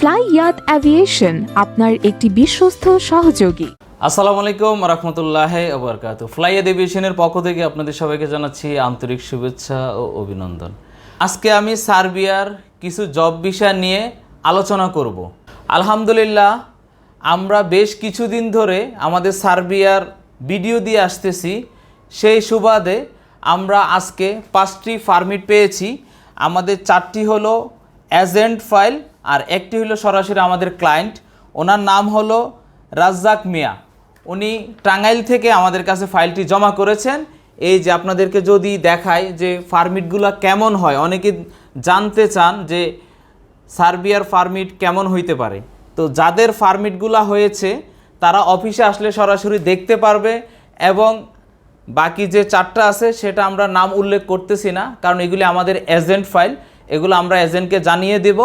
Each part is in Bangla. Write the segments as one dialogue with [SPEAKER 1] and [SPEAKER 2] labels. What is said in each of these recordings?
[SPEAKER 1] ফ্লাই ইয়াত অ্যাভিয়েশন আপনার একটি বিশ্বস্ত সহযোগী।
[SPEAKER 2] আসসালামু আলাইকুম রহমতুল্লাহ আবরকাত ফ্লাই এভিয়েশনের পক্ষ থেকে আপনাদের সবাইকে জানাচ্ছি আন্তরিক শুভেচ্ছা ও অভিনন্দন। আজকে আমি সার্বিয়ার কিছু জব বিষয় নিয়ে আলোচনা করব। আলহামদুলিল্লাহ, আমরা বেশ কিছুদিন ধরে আমাদের সার্বিয়ার ভিডিও দিয়ে আসতেছি। সেই সুবাদে আমরা আজকে পাঁচটি পারমিট পেয়েছি। আমাদের চারটি হলো এজেন্ট ফাইল আর একটি হলো সরাসরি আমাদের ক্লায়েন্ট। ওনার নাম হলো রাজ্জাক মিয়া। উনি টাঙ্গাইল থেকে আমাদের কাছে ফাইলটি জমা করেছেন। এই যে আপনাদেরকে যদি দেখায় যে ফার্মিটগুলো কেমন হয়, অনেকে জানতে চান যে সার্বিয়ার ফার্মিট কেমন হইতে পারে। তো যাদের ফার্মিটগুলো হয়েছে, তারা অফিসে আসলে সরাসরি দেখতে পারবে এবং বাকি যে চারটা আছে, সেটা আমরা নাম উল্লেখ করতেছি না, কারণ এগুলি আমাদের এজেন্ট ফাইল। এগুলো আমরা এজেন্টকে জানিয়ে দেব,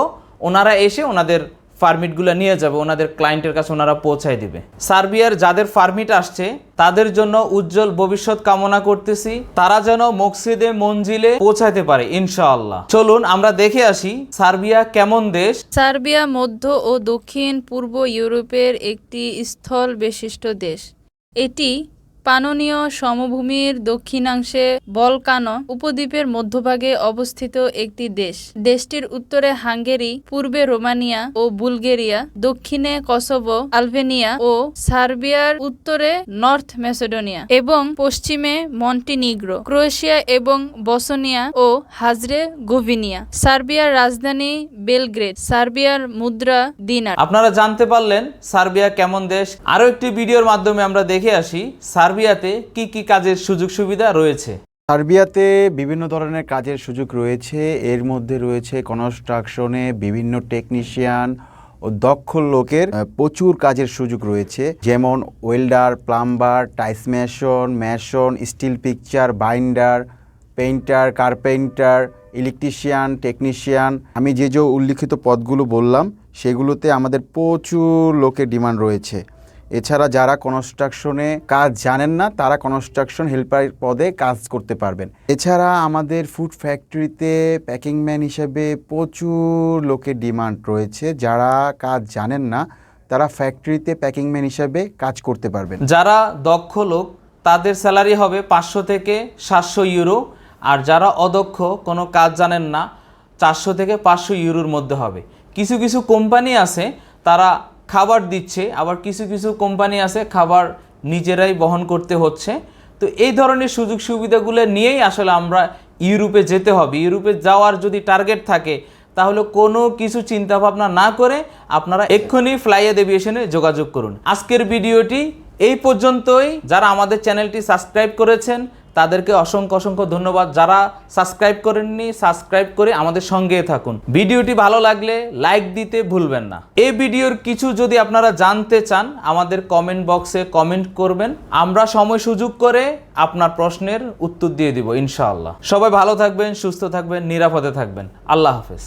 [SPEAKER 2] ওনারা এসে ওনাদের ফার্মিটগুলো নিয়ে যাবে, ওনাদের ক্লায়েন্টের কাছে ওনারা পৌঁছায় দিবে। সার্বিয়ার যাদের ফার্মিট আসছে, তাদের জন্য উজ্জ্বল ভবিষ্যৎ কামনা করতেছি, তারা যেন মকসিদে, মঞ্জিলে পৌঁছাতে পারে, ইনশাআল্লাহ। চলুন আমরা দেখে আসি সার্বিয়া কেমন দেশ।
[SPEAKER 3] সার্বিয়া মধ্য ও দক্ষিণ পূর্ব ইউরোপের একটি স্থল বিশিষ্ট দেশ। এটি পাননীয় সমভূমির দক্ষিণাংশে বলকানো উপদ্বীপের মধ্যভাগে অবস্থিত একটি দেশ। দেশটির উত্তরে হাঙ্গেরি, পূর্বে রোমানিয়া ও বুলগেরিয়া, দক্ষিণে কসোভো, আলবেনিয়া ও সার্বিয়ার উত্তরে নর্থ ম্যাসেডোনিয়া এবং পশ্চিমে মন্টিনিগ্রো, ক্রোয়েশিয়া এবং বসনিয়া ও হাজরে গোভিনিয়া সার্বিয়ার রাজধানী বেলগ্রেড, সার্বিয়ার মুদ্রা দিনার।
[SPEAKER 2] আপনারা জানতে পারলেন সার্বিয়া কেমন দেশ। আরও একটি ভিডিওর মাধ্যমে আমরা দেখে আসি সার্বিয়াতে কি কি কাজের সুযোগ সুবিধা রয়েছে?
[SPEAKER 4] সার্বিয়াতে বিভিন্ন ধরনের কাজের সুযোগ রয়েছে। এর মধ্যে রয়েছে কনস্ট্রাকশনে বিভিন্ন টেকনিশিয়ান ও দক্ষ লোকের প্রচুর কাজের সুযোগ রয়েছে। যেমন welder, plumber, tiles mason mason, steel picture, binder, painter, carpenter, electrician, technician. আমি যে যে উল্লিখিত পদগুলো বললাম, সেগুলোতে আমাদের প্রচুর লোকের ডিমান্ড রয়েছে। এছাড়া যারা কনস্ট্রাকশনে কাজ জানেন না, তারা কনস্ট্রাকশন হেল্পার পদে কাজ করতে পারবেন। এছাড়া আমাদের ফুড ফ্যাক্টরিতে প্যাকিং ম্যান হিসেবে প্রচুর লোকের ডিমান্ড রয়েছে। যারা কাজ জানেন না, তারা ফ্যাক্টরিতে প্যাকিং ম্যান হিসেবে কাজ করতে পারবেন।
[SPEAKER 2] যারা দক্ষ লোক, তাদের স্যালারি হবে পাঁচশো থেকে সাতশো ইউরো আর যারা অদক্ষ, কোনো কাজ জানেন না, চারশো থেকে পাঁচশো ইউরোর মধ্যে হবে। কিছু কিছু কোম্পানি আছে, তারা খাবার দিচ্ছে, আবার কিছু কিছু কোম্পানি আছে খাবার নিজেরাই বহন করতে হচ্ছে। তো এই ধরনের সুযোগ সুবিধাগুলো নিয়েই আসলে আমরা ইউরোপে যেতে হবে। ইউরোপে যাওয়ার যদি টার্গেট থাকে, তাহলে কোনো কিছু চিন্তা ভাবনা না করে আপনারা এক্ষুনি ফ্লাইয়াদ এভিয়েশনে যোগাযোগ করুন। আজকের ভিডিওটি এই পর্যন্তই। যারা আমাদের চ্যানেলটি সাবস্ক্রাইব করেছেন তাদেরকে অসংখ্য অসংখ্য ধন্যবাদ। যারা সাবস্ক্রাইব করেননি, সাবস্ক্রাইব করে আমাদের সঙ্গে থাকুন। ভিডিওটি ভালো লাগলে লাইক দিতে ভুলবেন না। এই ভিডিওর কিছু যদি আপনারা জানতে চান, আমাদের কমেন্ট বক্সে কমেন্ট করবেন। আমরা সময় সুযোগ করে আপনার প্রশ্নের উত্তর দিয়ে দিব, ইনশাআল্লাহ। সবাই ভালো থাকবেন, সুস্থ থাকবেন, নিরাপদে থাকবেন। আল্লাহ হাফেজ।